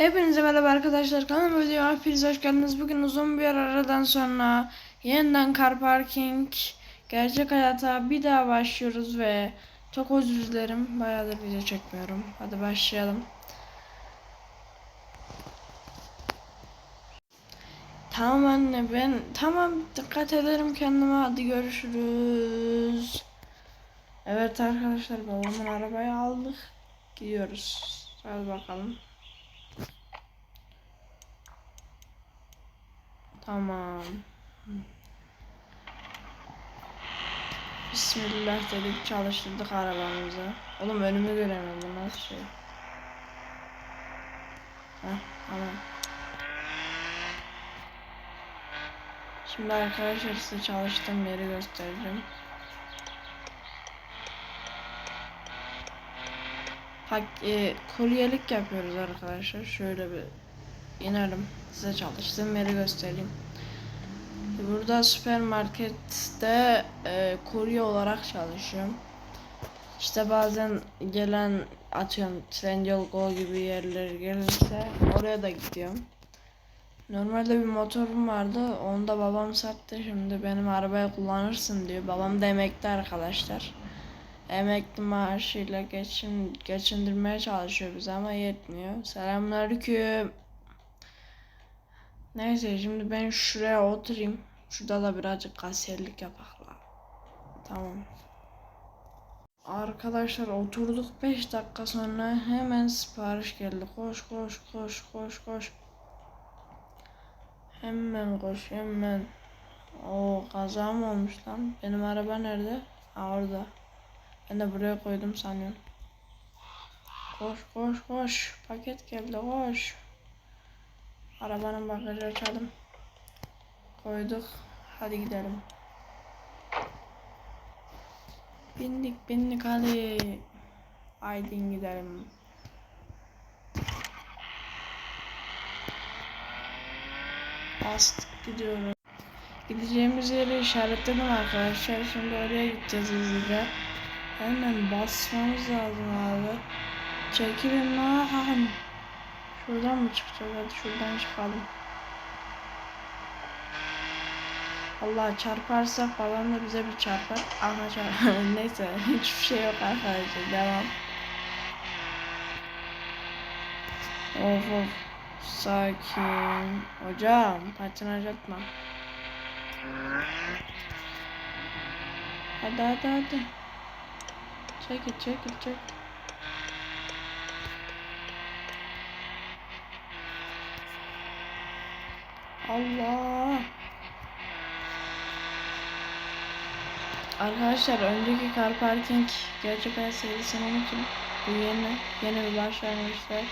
Hepinize merhaba arkadaşlar. Kanalıma videoma hepiniz hoş geldiniz. Bugün uzun bir aradan sonra yeniden Car Parking gerçek hayata bir daha başlıyoruz ve çok özür dilerim. Bayağıdır video çekmiyorum. Hadi başlayalım. Tamam anne ben tamam dikkat ederim kendime. Hadi görüşürüz. Evet arkadaşlar babamın arabayı aldık. Gidiyoruz. Hadi bakalım. Tamam. Bismillah dedik çalıştırdık arabamızı. Oğlum önümü bu nasıl şey. Heh tamam. Şimdi arkadaşlar size çalıştığım yeri göstereceğim. Hak, e, kuryelik yapıyoruz arkadaşlar. Şöyle bir inelim. Size çalıştığım yeri göstereyim. Burada süpermarkette e, kurye olarak çalışıyorum. İşte bazen gelen atıyorum Trendyol Go gibi yerler gelirse oraya da gidiyorum. Normalde bir motorum vardı. Onu da babam sattı. Şimdi benim arabayı kullanırsın diyor. Babam da emekli arkadaşlar. Emekli maaşıyla geçin, geçindirmeye çalışıyor bize ama yetmiyor. Selamünaleyküm. Neyse şimdi ben şuraya oturayım. Şurada da birazcık kasiyerlik yapakla. Tamam. Arkadaşlar oturduk 5 dakika sonra hemen sipariş geldi. Koş koş koş koş koş. Hemen koş hemen. O kaza mı olmuş lan? Benim araba nerede? Ha orada. Ben de buraya koydum sanıyorum. Koş koş koş. Paket geldi koş. Arabanın bagajı açalım. Koyduk. Hadi gidelim. Bindik bindik hadi. Haydi gidelim. Bastık gidiyoruz. Gideceğimiz yeri işaretledim arkadaşlar. Şimdi oraya gideceğiz hızlıca. Hemen basmamız lazım abi. Çekilin lan. Şuradan mı çıkacağız? Hadi şuradan çıkalım. Allah çarparsa falan da bize bir çarpar. Aha çarpar. Neyse hiçbir şey yok arkadaşlar. Devam. Of of. Sakin. Hocam patinaj atma. Hadi hadi hadi. Çekil çekil çekil. Allah. Arkadaşlar önceki car parking gerçek hayat serisini unutun. Bu yeni, yeni bir başlangıçlar.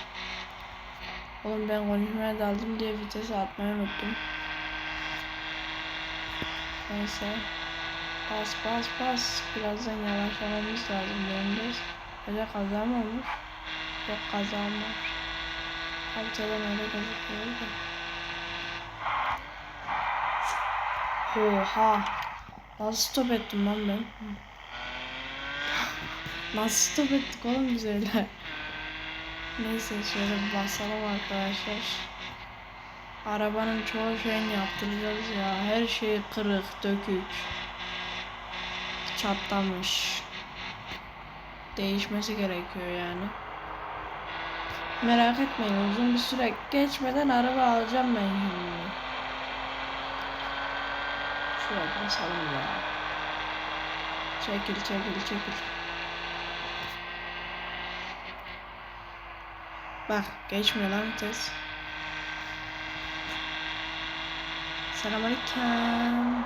Oğlum ben konuşmaya daldım diye vitesi atmayı unuttum. Neyse. Bas bas bas. Birazdan yavaşlamamız lazım. Öndeyiz. Öyle kaza mı olmuş? Yok kaza olmamış. Haritadan öyle gözüküyor da. Oha. Nasıl stop ettim lan ben? Nasıl stop ettik oğlum biz öyle? Neyse şöyle basalım arkadaşlar. Arabanın çoğu şeyini yaptıracağız ya. Her şey kırık, dökük. Çatlamış. Değişmesi gerekiyor yani. Merak etmeyin uzun bir süre geçmeden araba alacağım ben şimdi. Şuraya basalım ya. Çekil çekil çekil. Bak geçmiyor lan vites. Selamünaleyküm.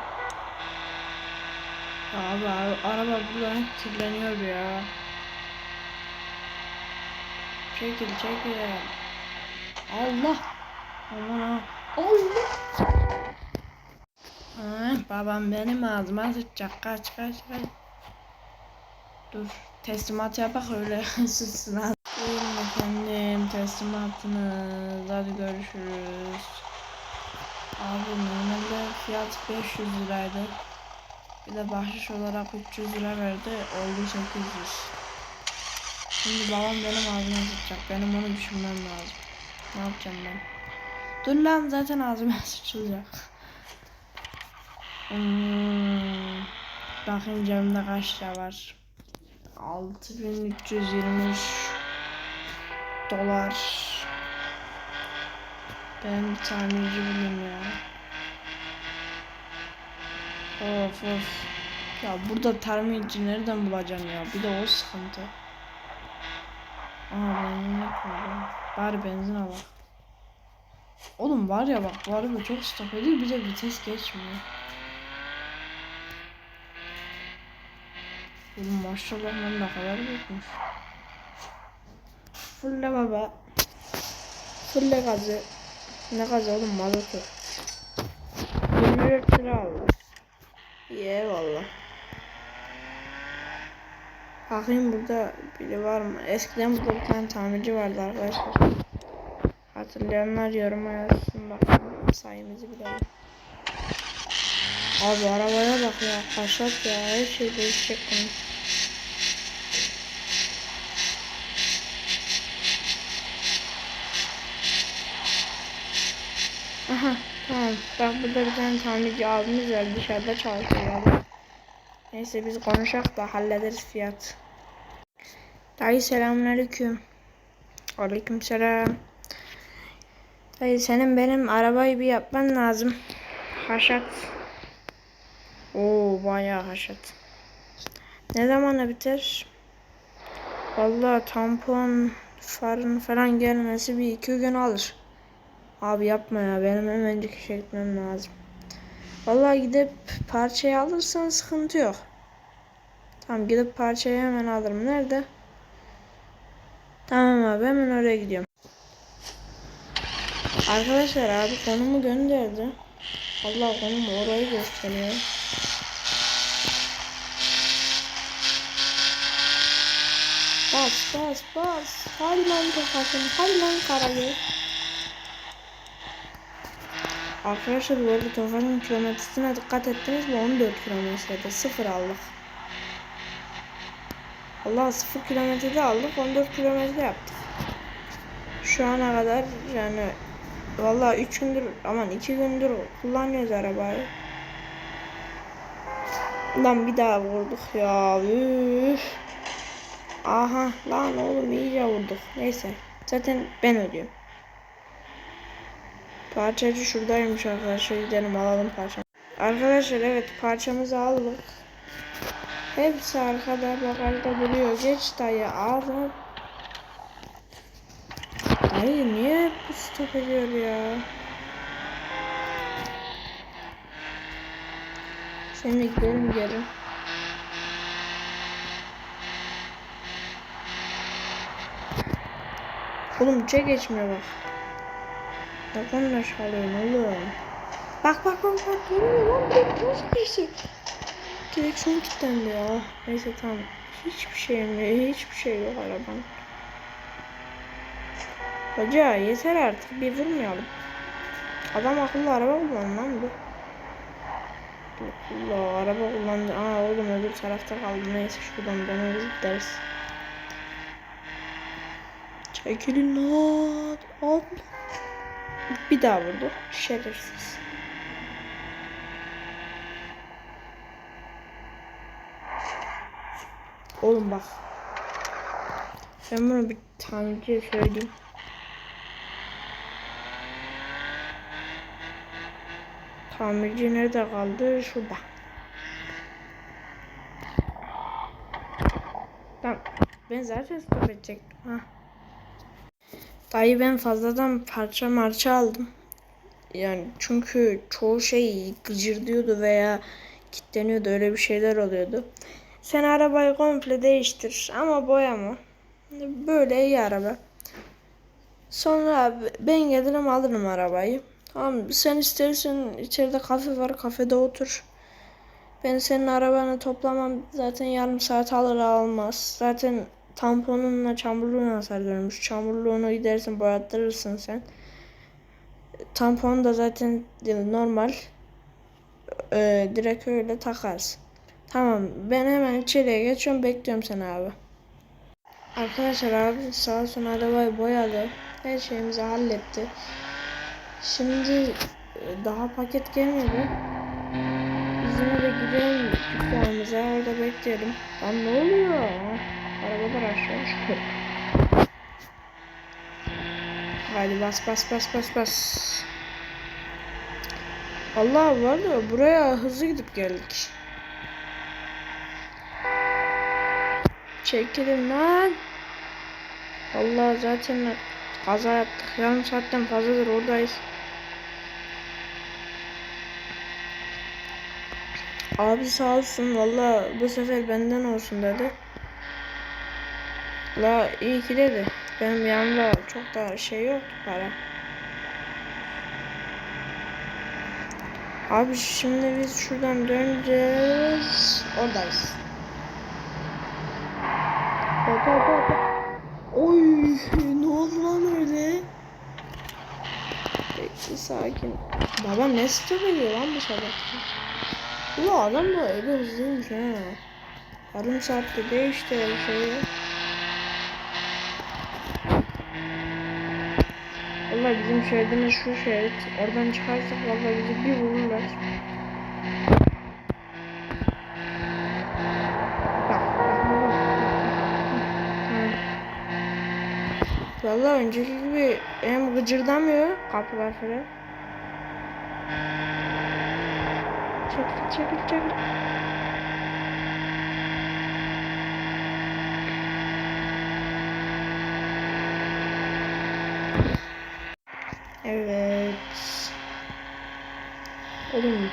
Abi ara- araba buradan hep kirleniyor ya. Çekil çekil. Allah. Aman ha. Allah. Ha, babam benim ağzıma sıçacak. Kaç kaç kaç. Dur. Teslimat yapak öyle sussun az. Buyurun efendim teslimatınız. Hadi görüşürüz. Abi normalde fiyat 500 liraydı. Bir de bahşiş olarak 300 lira verdi. Oldu 800. Şimdi babam benim ağzıma sıçacak. Benim onu düşünmem lazım. Ne yapacağım ben? Dur lan zaten ağzıma sıçılacak. Hmm. Bakayım cebimde kaç lira var. 6323 dolar. Ben bir tamirci bulayım ya. Of of. Ya burada tamirci nereden bulacağım ya? Bir de o sıkıntı. Aa benzin mu? Bari benzin al. Oğlum var ya bak bu araba çok stop ediyor bir de vites geçmiyor. Oğlum maşallah lan ne kadar büyükmüş. Fulle baba. Fulle gazı. Ne gazı oğlum mazotu. 24 lira aldı. İyi eyvallah. Bakayım burada biri var mı? Eskiden burada bir tane tamirci vardı arkadaşlar. Hatırlayanlar yoruma yazsın bakalım sayımızı bilelim. Abi arabaya bak ya kaşat ya her şey değişecek bunun. Aha tamam bak burada bir tane tamirci abimiz var dışarıda çalışıyor. Neyse biz konuşak da hallederiz fiyat. Dayı selamünaleyküm. Aleyküm selam. Dayı senin benim arabayı bir yapman lazım. Haşat. Oo bayağı haşat. Ne zamana biter? Vallahi tampon farın falan gelmesi bir iki gün alır. Abi yapma ya benim hemencik işe gitmem lazım. Vallahi gidip parçayı alırsan sıkıntı yok. Tamam gidip parçayı hemen alırım. Nerede? Tamam abi hemen oraya gidiyorum. Arkadaşlar abi konumu gönderdi. Allah konum orayı gösteriyor. Bas bas bas. Tokatım. Hadi lan karagöz. Arkadaşlar bu arada Tofa'nın kilometresine dikkat ettiniz mi? 14 kilometrede sıfır aldık. Allah sıfır kilometrede aldık 14 kilometre yaptık. Şu ana kadar yani vallahi 3 gündür aman 2 gündür kullanıyoruz arabayı. Lan bir daha vurduk ya. Üf. Aha lan oğlum iyice vurduk. Neyse zaten ben ödüyorum. Parçacı şuradaymış arkadaşlar. Gidelim alalım parça. Arkadaşlar evet parçamızı aldık. Hepsi arkada bagajda duruyor. Geç dayı ağzına. Dayı niye bu stop ediyor ya? Şimdi gidelim geri. Oğlum çek geçmiyor bak. Ne kadar çalıyorsun oğlum? Bak bak bak bak durmuyor lan direkt nasıl geçecek? Direksiyon kilitlendi ya. Neyse tamam. Hiçbir şey mi? Hiçbir şey yok arabanın. Hoca yeter artık bir vurmayalım. Adam akıllı araba kullandı lan bu. Allah araba kullandı. Aa oğlum öbür tarafta kaldı. Neyse şuradan döneriz gideriz. Çekilin lan. Allah. Bir daha vurdu. Şerefsiz. Oğlum bak. Ben bunu bir tamirciye söyleyeyim. Tamirci nerede kaldı? Şurada. Tamam. Ben zaten stop edecektim. Ha. Dayı ben fazladan parça marça aldım. Yani çünkü çoğu şey gıcırdıyordu veya kilitleniyordu öyle bir şeyler oluyordu. Sen arabayı komple değiştir ama boyama. Böyle iyi araba. Sonra ben gelirim alırım arabayı. Tamam sen istersen içeride kafe var kafede otur. Ben senin arabanı toplamam zaten yarım saat alır almaz. Zaten tamponunla çamurluğuna hasar görmüş. Çamurluğunu gidersin boyattırırsın sen. Tampon da zaten normal. Ee, direkt öyle takarsın. Tamam ben hemen içeriye geçiyorum bekliyorum seni abi. Arkadaşlar abi sağ olsun arabayı boyadı. her şeyimizi halletti. Şimdi e, daha paket gelmedi. Biz yine de gidelim dükkanımıza orada bekleyelim. Lan ne oluyor? Arabalar aşağı Hadi bas bas bas bas bas. Allah var ya buraya hızlı gidip geldik. Çekilin lan. Allah zaten kaza yaptık. Yarım saatten fazladır oradayız. Abi sağ olsun valla bu sefer benden olsun dedi. La iyi ki dedi. Benim yanımda çok da şey yok para. Abi şimdi biz şuradan döneceğiz. Oradayız. Hop hop hop. Oy ne oldu lan öyle? Bekle sakin. Baba ne stop ediyor lan bu sabah? Ulan adam da öyle hızlıymış ha. Yarım saatte değişti her şeyi. Valla bizim şeridimiz şu şerit. Oradan çıkarsak valla bizi bir vururlar. Valla önceki gibi hem gıcırdamıyor kapılar falan. Çekil çekil çekil. Oğlum.